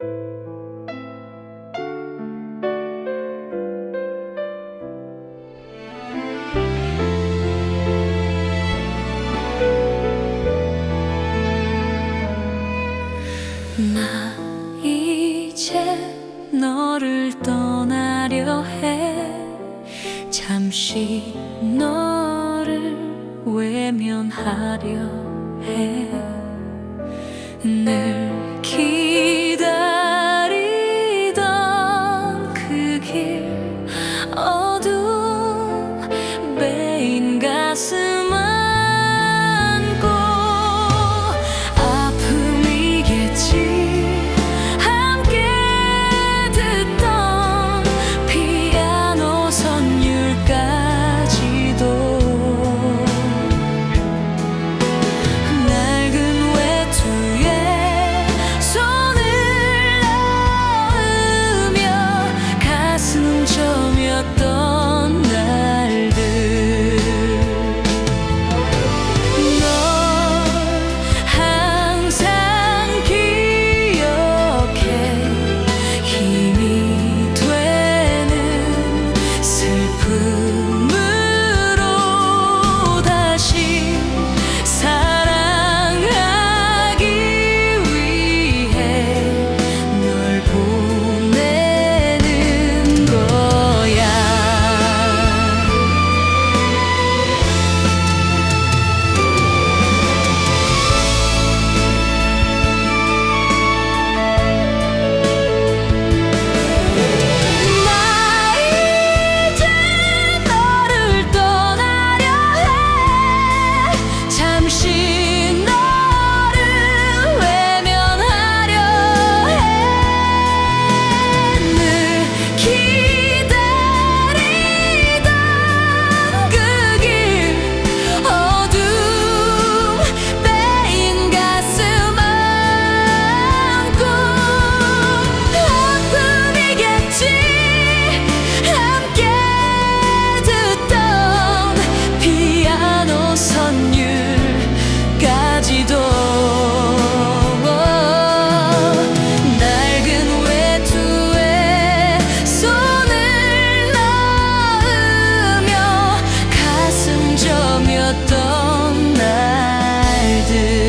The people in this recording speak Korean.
나 이제 너를 떠나려 해. 잠시 너를 외면하려 해늘 did.